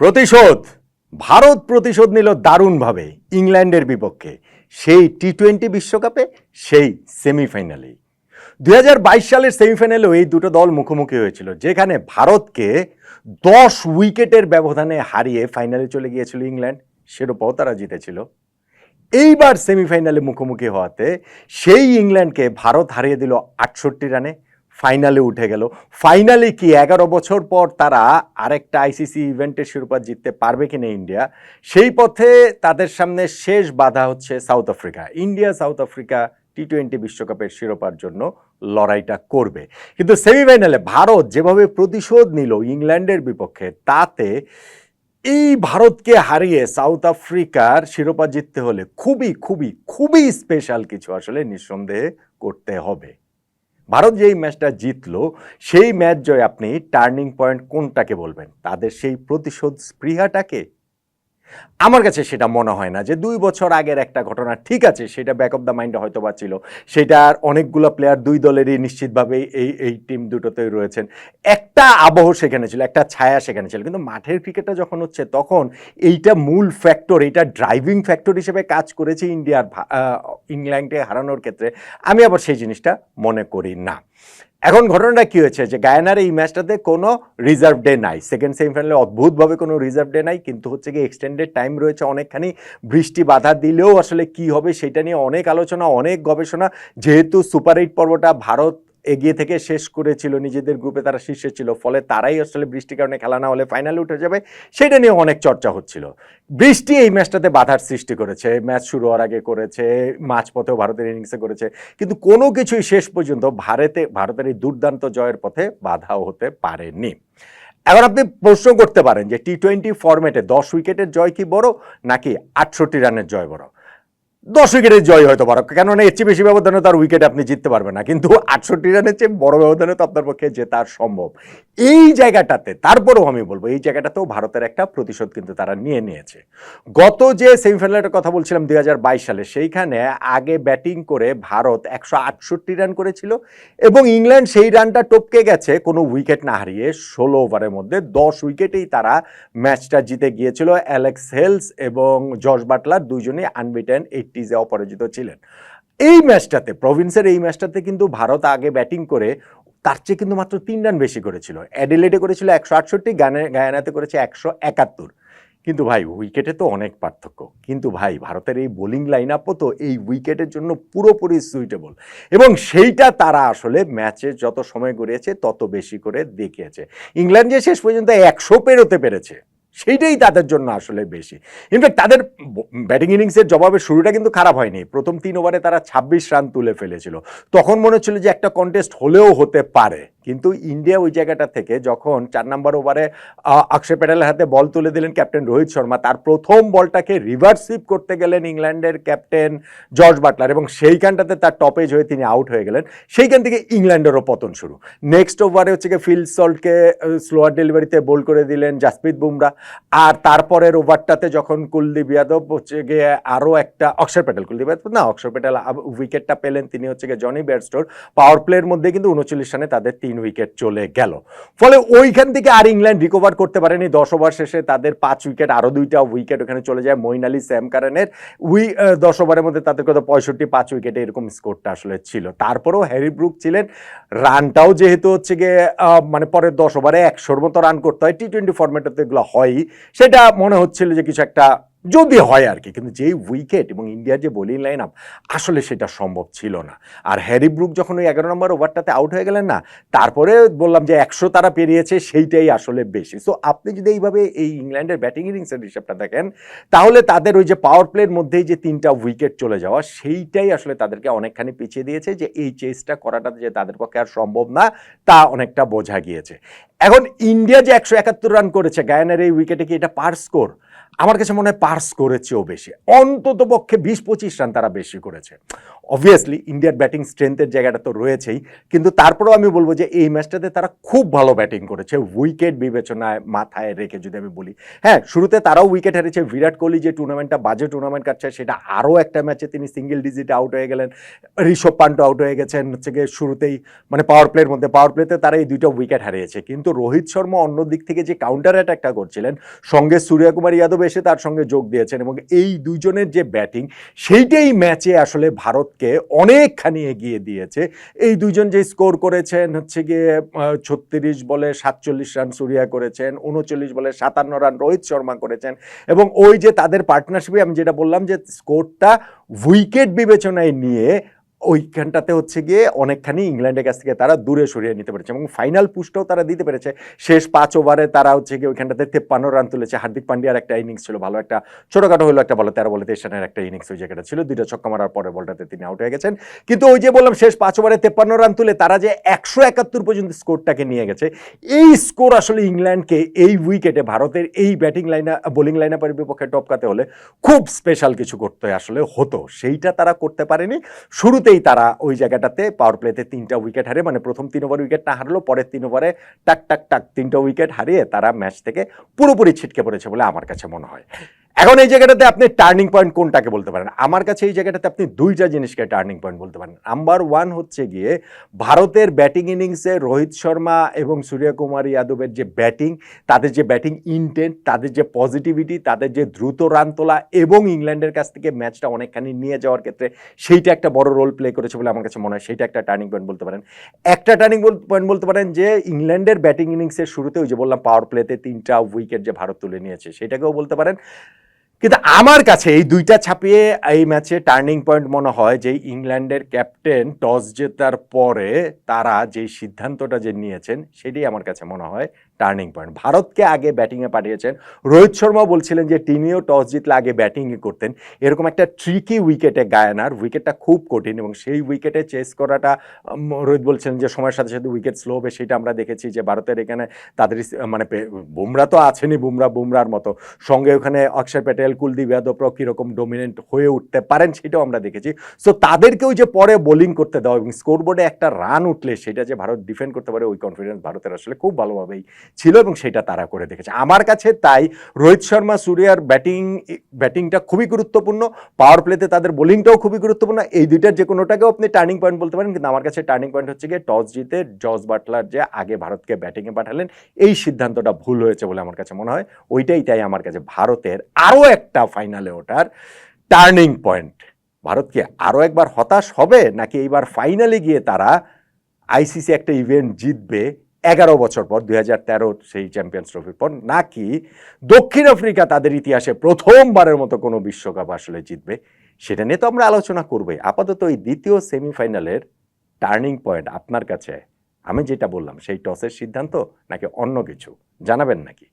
প্রতিশোধ। ভারত প্রতিশোধ নিল দারুণভাবে ইংল্যান্ডের বিপক্ষে। সেই টি টোয়েন্টি বিশ্বকাপে, সেই সেমিফাইনালেই। দু হাজার বাইশ সালের সেমিফাইনালেও এই দুটো দল মুখোমুখি হয়েছিল, যেখানে ভারতকে দশ উইকেটের ব্যবধানে হারিয়ে ফাইনালে চলে গিয়েছিল ইংল্যান্ড। শিরোপাও তারা জিতেছিল। এইবার সেমিফাইনালে মুখোমুখি হওয়াতে সেই ইংল্যান্ডকে ভারত হারিয়ে দিল আটষট্টি রানে। ফাইনালে উঠে গেল। ফাইনালে কি, এগারো বছর পর তারা আরেকটা আইসিসি ইভেন্টের শিরোপা জিততে পারবে কিনা ইন্ডিয়া, সেই পথে তাদের সামনে শেষ বাধা হচ্ছে South Africa India South Africa T twenty বিশ্বকাপের শিরোপার জন্য লড়াইটা করবে। কিন্তু সেমিফাইনালে ভারত যেভাবে প্রতিশোধ নিল ইংল্যান্ডের বিপক্ষে, তাতে এই ভারতকে হারিয়ে সাউথ আফ্রিকার শিরোপা জিততে হলে খুবই খুবই খুবই স্পেশাল কিছু আসলে নিঃসন্দেহে করতে হবে। ভারত যেই ম্যাচটা জিতলো, সেই ম্যাচ জয় আপনি টার্নিং পয়েন্ট কোনটাকে বলবেন? তাদের সেই প্রতিশোধ স্পৃহাটাকে? আমার কাছে সেটা মনে হয় না যে দুই বছর আগের একটা ঘটনা ঠিক আছে সেটা ব্যাক অফ দ্য মাইন্ডে হয়তো বা ছিল সেটার অনেকগুলো প্লেয়ার দুই দলেরই নিশ্চিতভাবে এই এই টিম দুটোতেই রয়েছেন। একটা আবহ সেখানে ছিল একটা ছায়া সেখানে ছিল। কিন্তু মাঠের ক্রিকেটটা যখন হচ্ছে তখন এইটা মূল ফ্যাক্টর এইটা ড্রাইভিং ফ্যাক্টর হিসেবে কাজ করেছে ইন্ডিয়ার ভা- আহ, ইংল্যান্ডে হারানোর ক্ষেত্রে। আমি আবার সেই জিনিসটা মনে করি না। এখন ঘটনাটা কি হয়েছে যে গায়নার এই ম্যাচটাতে কোনো রিজার্ভ ডে নাই। সেকেন্ড সেমিফাইনালে অদ্ভুতভাবে কোনো রিজার্ভ ডে নাই, কিন্তু হচ্ছে কি এক্সটেন্ডেড টাইম রয়েছে অনেকখানি। বৃষ্টি বাধা দিলেও আসলে কি হবে সেটা নিয়ে অনেক আলোচনা, অনেক গবেষণা। যেহেতু সুপার এইট পর্বটা ভারত এগিয়ে থেকে শেষ করেছিল, নিজেদের গ্রুপে তারা শীর্ষে ছিল, ফলে তারাই আসলে বৃষ্টির কারণে খেলা না হলে ফাইনালে উঠে যাবে, সেটা নিয়ে অনেক চর্চা হচ্ছিল। বৃষ্টি এই ম্যাচটাতে বাধার সৃষ্টি করেছে ম্যাচ শুরু হওয়ার আগে করেছে, মাঝপথেও ভারতের ইনিংসে করেছে, কিন্তু কোনো কিছুই শেষ পর্যন্ত ভারতে, ভারতের এই দুর্দান্ত জয়ের পথে বাধাও হতে পারেনি। এখন আপনি প্রশ্ন করতে পারেন যে টি টোয়েন্টি ফরম্যাটে দশ উইকেটের জয় কি বড়, নাকি আটষট্টি রানের জয় বড়? দশ উইকেটের জয় হয়তো বড় কেননা এর চেয়ে বেশি ব্যবধানে তার উইকেট আপনি জিততে পারবেন না। কিন্তু আটষট্টি রানের চেয়ে বড় ব্যবধানে তো আপনার পক্ষে জেতা সম্ভব। এই জায়গাটাতে, তারপরেও আমি বলব, এই জায়গাটাতেও ভারতের একটা প্রতিশোধ কিন্তু তারা নিয়ে নিয়েছে। গত যে সেমিফাইনালের কথা বলছিলাম দুই হাজার বাইশ সালে, সেইখানে আগে ব্যাটিং করে ভারত একশো আটষট্টি রান করেছিল এবং ইংল্যান্ড সেই রানটা টপকে গেছে, কোনো উইকেট না হারিয়ে ষোলো ওভারের মধ্যে। দশ উইকেটেই তারা ম্যাচটা জিতে গিয়েছিল। অ্যালেক্স হেলস এবং জর্জ বাটলার দুইজনই আনবিটেন এইটিজে অপরাজিত ছিলেন। এই ম্যাচটাতে, প্রভিন্সের এই ম্যাচটাতে কিন্তু ভারত আগে ব্যাটিং করে, তার চেয়ে কিন্তু মাত্র তিন রান বেশি করেছিল। অ্যাডিলেডে করেছিল একশো আটষট্টি গায়ানাতে করেছে একশো একাত্তর। কিন্তু ভাই, উইকেটে তো অনেক পার্থক্য। কিন্তু ভাই, ভারতের এই বোলিং লাইন আপও তো এই উইকেটের জন্য পুরোপুরি সুইটেবল এবং সেইটা তারা আসলে ম্যাচে যত সময় গড়িয়েছে, তত বেশি করে দেখিয়েছে। ইংল্যান্ড যে শেষ পর্যন্ত একশো পেরোতে পেরেছে। সেইটাই তাদের জন্য আসলে বেশি। ইনফ্যাক্ট তাদের ব্যাটিং ইনিংসের জবাবে শুরুটা কিন্তু খারাপ হয়নি। প্রথম তিন ওভারে তারা ছাব্বিশ রান তুলে ফেলেছিল। তখন মনে হচ্ছিল যে একটা কন্টেস্ট হলেও হতে পারে। কিন্তু ইন্ডিয়া ওই জায়গাটা থেকে যখন চার নম্বর ওভারে আহ, অক্ষয় প্যাটেলের হাতে বল তুলে দিলেন ক্যাপ্টেন রোহিত শর্মা তার প্রথম বলটাকে রিভার্স সুইপ করতে গেলেন ইংল্যান্ডের ক্যাপ্টেন জর্জ বাটলার এবং সেইখানটাতে তার টপেজ হয়ে তিনি আউট হয়ে গেলেন। সেইখান থেকে ইংল্যান্ডেরও পতন শুরু। নেক্সট ওভারে হচ্ছে গিয়ে ফিল সল্টকে স্লোয়ার ডেলিভারিতে বোল করে দিলেন জাসপ্রীত বুমরা আর তারপরের ওভারটাতে যখন কুলদীপ যাদব হচ্ছে গিয়ে আরও একটা অক্ষর প্যাটেল কুলদীপ যাদব না অক্ষর প্যাটেল উইকেটটা পেলেন তিনি হচ্ছে গিয়ে জনি ব্যাটস্টোর পাওয়ার প্লের মধ্যে কিন্তু উনচল্লিশ রানে তাদের তিন উইকেট চলে গেল। ফলে ওইখান থেকে আর ইংল্যান্ড রিকভার করতে পারেনি। দশ ওভার শেষে তাদের পাঁচ উইকেট আরও দুইটা উইকেট ওখানে চলে যায়। মইন আলী স্যাম কারানের। উই দশ ওভারের মধ্যে তাদের কত পঁয়ষট্টি পাঁচ উইকেটে এরকম স্কোরটা আসলে ছিল। তারপরেও হ্যারি ব্রুক ছিলেন। রানটাও যেহেতু হচ্ছে গিয়ে মানে পরের দশ ওভারে একশোর মতো রান করতে হয়। টি টোয়েন্টি ফর্মেটে এগুলো হয়ই। সেটা মনে হচ্ছিল যে কিছু একটা যদি হয় আর কি, কিন্তু যেই উইকেট এবং ইন্ডিয়ার যে বোলিং লাইন আপ আসলে সেটা সম্ভব ছিল না। আর হ্যারি ব্রুক যখন ওই এগারো নম্বর ওভারটাতে আউট হয়ে গেলেন না, তারপরে বললাম যে একশো তারা পেরিয়েছে, সেইটাই আসলে বেশি। সো আপনি যদি এইভাবে এই ইংল্যান্ডের ব্যাটিং ইনিংসের হিসাবটা দেখেন, তাহলে তাদের ওই যে পাওয়ার প্লের মধ্যেই যে তিনটা উইকেট চলে যাওয়া, সেইটাই আসলে তাদেরকে অনেকখানি পিছিয়ে দিয়েছে যে এই চেসটা করাটা যে তাদের পক্ষে আর সম্ভব না, তা অনেকটা বোঝা গিয়েছে। এখন ইন্ডিয়া যে একশো একাত্তর রান করেছে গায়ানের এই উইকেটে কি এটা পার স্কোর আমার কাছে মনে হয় পার্স করেছেও বেশি। অন্তত পক্ষে বিশ পঁচিশ রান তারা বেশি করেছে। অবভিয়াসলি ইন্ডিয়ার ব্যাটিং স্ট্রেংথের জায়গাটা তো রয়েছেই, কিন্তু তারপরেও আমি বলব যে এই ম্যাচটাতে তারা খুব ভালো ব্যাটিং করেছে। উইকেট বিবেচনায় মাথায় রেখে যদি আমি বলি। হ্যাঁ শুরুতে তারাও উইকেট হারিয়েছে বিরাট কোহলি যে টুর্নামেন্টটা বাজে টুর্নামেন্ট কাটছে, সেটা আরও একটা ম্যাচে তিনি সিঙ্গেল ডিজিটে আউট হয়ে গেলেন। ঋষভ পান্ট আউট হয়ে গেছেন। হচ্ছে গিয়ে শুরুতেই মানে পাওয়ার প্লের মধ্যে পাওয়ার প্লেতে তারা এই দুইটা উইকেট হারিয়েছে। কিন্তু রোহিত শর্মা অন্য দিক থেকে যে কাউন্টার অ্যাটাকটা করছিলেন, সঙ্গে সূর্যকুমার ইয়াদব এসে তার সঙ্গে যোগ দিয়েছেন এবং এই দুজনের যে ব্যাটিং সেইটাই ম্যাচে আসলে ভারতকে অনেকখানি এগিয়ে দিয়েছে। এই দুইজন যে স্কোর করেছেন হচ্ছে গিয়ে ছত্রিশ বলে সাতচল্লিশ রান সুরিয়া করেছেন, উনচল্লিশ বলে সাতান্ন রান রোহিত শর্মা করেছেন এবং ওই যে তাদের পার্টনারশিপে আমি যেটা বললাম যে স্কোরটা উইকেট বিবেচনায় নিয়ে ওইখানটাতে হচ্ছে গিয়ে অনেকখানি ইংল্যান্ডের কাছ থেকে তারা দূরে সরিয়ে নিতে পেরেছে এবং ফাইনাল পুশটাও তারা দিতে পেরেছে। শেষ পাঁচ ওভারে তারা হচ্ছে গিয়ে ওইখানটাতে তেপ্পান্ন রান তুলেছে। হার্দিক পান্ডিয়ার একটা ইনিংস ছিল, ভালো একটা ছোটখাটো হলো একটা বলে, তেরো বলে তেইশ রানের একটা ইনিংস ওই জায়গাটা ছিল। দুইটা ছক্কা মারার পরে বলটাতে তিনি আউট হয়ে গেছেন। কিন্তু ওই যে বললাম, শেষ পাঁচ ওভারে তেপ্পান্ন রান তুলে তারা যে একশো একাত্তর পর্যন্ত স্কোরটাকে নিয়ে গেছে, এই স্কোর আসলে ইংল্যান্ডকে এই উইকেটে ভারতের এই ব্যাটিং লাইনা বোলিং লাইনাপের বিপক্ষে টপকাতে হলে খুব স্পেশাল কিছু করতে আসলে হতো। সেইটা তারা করতে পারেনি। শুরুতেই তারা ওই জায়গাটাতে পাওয়ার প্লেতে তিনটা উইকেট হারিয়ে মানে প্রথম তিন ওভার উইকেট না হারলো, পরের তিন ওভারে টাক টাক টাক তিনটা উইকেট হারিয়ে তারা ম্যাচ থেকে পুরোপুরি ছিটকে পড়েছে বলে আমার কাছে মনে হয়। এখন এই জায়গাটাতে আপনি টার্নিং পয়েন্ট কোনটাকে বলতে পারেন? আমার কাছে এই জায়গাটাতে আপনি দুইটা জিনিসকে টার্নিং পয়েন্ট বলতে পারেন। নাম্বার ওয়ান হচ্ছে গিয়ে ভারতের ব্যাটিং ইনিংসে রোহিত শর্মা এবং সূর্যকুমার যাদবের যে ব্যাটিং তাদের যে ব্যাটিং ইনটেন্ট তাদের যে পজিটিভিটি তাদের যে দ্রুত রান তোলা এবং ইংল্যান্ডের কাছ থেকে ম্যাচটা অনেকখানি নিয়ে যাওয়ার ক্ষেত্রে সেইটা একটা বড় রোল প্লে করেছে বলে আমার কাছে মনে হয়। সেইটা একটা টার্নিং পয়েন্ট বলতে পারেন। একটা টার্নিং পয়েন্ট বলতে পারেন যে ইংল্যান্ডের ব্যাটিং ইনিংসের শুরুতে ওই যে বললাম পাওয়ার প্লেতে তিনটা উইকেট যে ভারত তুলে নিয়েছে, সেটাকেও বলতে পারেন। কিন্তু আমার কাছে এই দুইটা ছাপিয়ে এই ম্যাচে টার্নিং পয়েন্ট মনে হয় যে ইংল্যান্ডের ক্যাপ্টেন টস জেতার পরে তারা যে সিদ্ধান্তটা যে নিয়েছেন, সেটাই আমার কাছে মনে হয় টার্নিং পয়েন্ট ভারতকে আগে ব্যাটিংয়ে পাঠিয়েছেন। রোহিত শর্মা বলছিলেন যে তিনিও টস জিতলে আগে ব্যাটিংই করতেন। এরকম একটা ট্রিকি উইকেটে গায়ানার। উইকেটটা খুব কঠিন এবং সেই উইকেটে চেস করাটা রোহিত বলছেন যে সময়ের সাথে সাথে উইকেট স্লো হবে, সেটা আমরা দেখেছি যে ভারতের এখানে তাদের মানে বুমরা তো আছেনই, বুমরা বুমরার মতো। সঙ্গে ওখানে অক্ষয় প্যাটেল, কুলদীপ যাদবরাও কীরকম ডোমিনেন্ট হয়ে উঠতে পারেন, সেটাও আমরা দেখেছি। সো তাদেরকেও যে পরে বোলিং করতে দেওয়া এবং স্কোরবোর্ডে একটা রান উঠলে, সেটা যে ভারত ডিফেন্ড করতে পারে, ওই কনফিডেন্স ভারতের আসলে খুব ভালোভাবেই ছিল এবং সেটা তারা করে দেখেছে। আমার কাছে তাই রোহিত শর্মা, সূর্যার ব্যাটিং, ব্যাটিংটা খুবই গুরুত্বপূর্ণ পাওয়ার প্লেতে তাদের বোলিংটাও খুবই গুরুত্বপূর্ণ। এই দুইটার যে কোনোটাকেও আপনি টার্নিং পয়েন্ট বলতে পারেন, কিন্তু আমার কাছে টার্নিং পয়েন্ট হচ্ছে গিয়ে টস জিতে জস বাটলার যে আগে ভারতকে ব্যাটিংয়ে পাঠালেন, এই সিদ্ধান্তটা ভুল হয়েছে বলে আমার কাছে মনে হয়। ওইটাই তাই আমার কাছে ভারতের আরও একটা ফাইনালে ওঠার টার্নিং পয়েন্ট ভারত কি আরও একবার হতাশ হবে, নাকি এইবার ফাইনালে গিয়ে তারা আইসিসি একটা ইভেন্ট জিতবে? এগারো বছর পর, দুই হাজার সেই চ্যাম্পিয়ন্স ট্রফির পর, নাকি দক্ষিণ আফ্রিকা তাদের ইতিহাসে প্রথমবারের মতো কোনো বিশ্বকাপ আসলে জিতবে? সেটা নিয়ে তো আমরা আলোচনা করবই। আপাতত এই দ্বিতীয় সেমিফাইনালের টার্নিং পয়েন্ট আপনার কাছে, আমি যেটা বললাম, সেই টসের সিদ্ধান্ত নাকি অন্য কিছু? জানাবেন নাকি?